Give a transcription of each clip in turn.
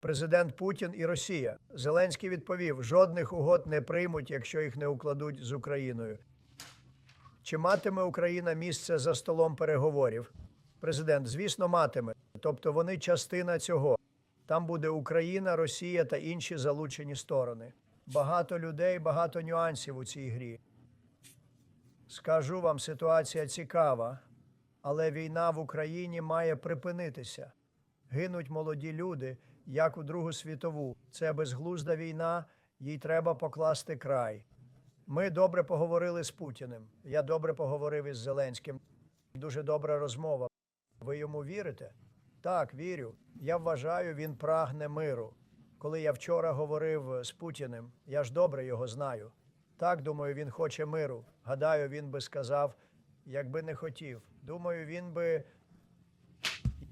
Президент Путін і Росія. Зеленський відповів: жодних угод не приймуть, якщо їх не укладуть з Україною. Чи матиме Україна місце за столом переговорів? Президент, звісно, матиме. Тобто вони частина цього. Там буде Україна, Росія та інші залучені сторони. Багато людей, багато нюансів у цій грі. Скажу вам, ситуація цікава, але війна в Україні має припинитися. Гинуть молоді люди, як у Другу світову. Це безглузда війна, їй треба покласти край. Ми добре поговорили з Путіним. Я добре поговорив із Зеленським. Дуже добра розмова. Ви йому вірите? Так, вірю. Я вважаю, він прагне миру. Коли я вчора говорив з Путіним, я ж добре його знаю. Так, думаю, він хоче миру. Гадаю, він би сказав, якби не хотів. Думаю, він би.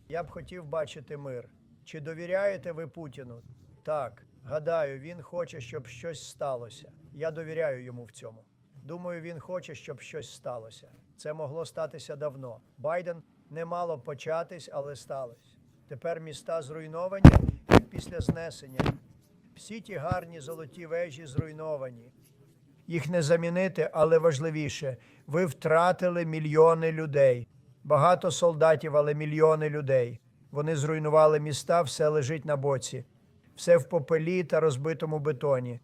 Я б хотів бачити мир. Чи довіряєте ви Путіну? Так. Гадаю, він хоче, щоб щось сталося. Я довіряю йому в цьому. Думаю, він хоче, щоб щось сталося. Це могло статися давно. Байден не мало початись, але сталося. Тепер міста зруйновані як після знесення. Всі ті гарні золоті вежі зруйновані. Їх не замінити, але важливіше, ви втратили мільйони людей. Багато солдатів, але мільйони людей. Вони зруйнували міста, все лежить на боці, все в попелі та розбитому бетоні.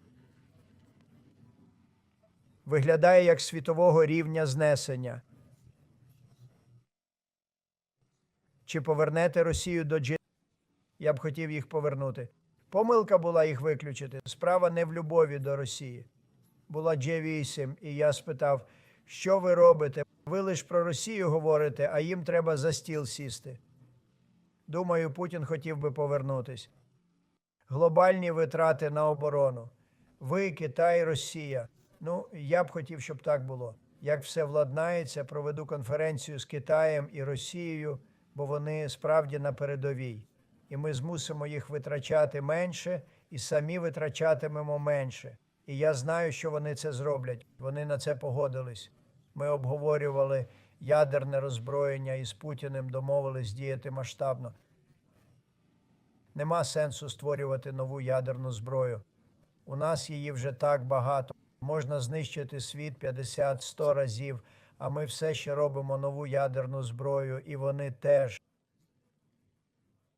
Виглядає як світового рівня знесення. Чи повернете Росію до Джи? Я б хотів їх повернути. Помилка була їх виключити. Справа не в любові до Росії. Була G8, і я спитав, що ви робите? Ви лише про Росію говорите, а їм треба за стіл сісти. Думаю, Путін хотів би повернутись. Глобальні витрати на оборону. Ви, Китай, Росія. Ну, я б хотів, щоб так було. Як все владнається, проведу конференцію з Китаєм і Росією, бо вони справді на передовій. І ми змусимо їх витрачати менше і самі витрачатимемо менше. І я знаю, що вони це зроблять. Вони на це погодились. Ми обговорювали ядерне роззброєння і з Путіним домовились діяти масштабно. Нема сенсу створювати нову ядерну зброю. У нас її вже так багато. Можна знищити світ 50-100 разів, а ми все ще робимо нову ядерну зброю, і вони теж.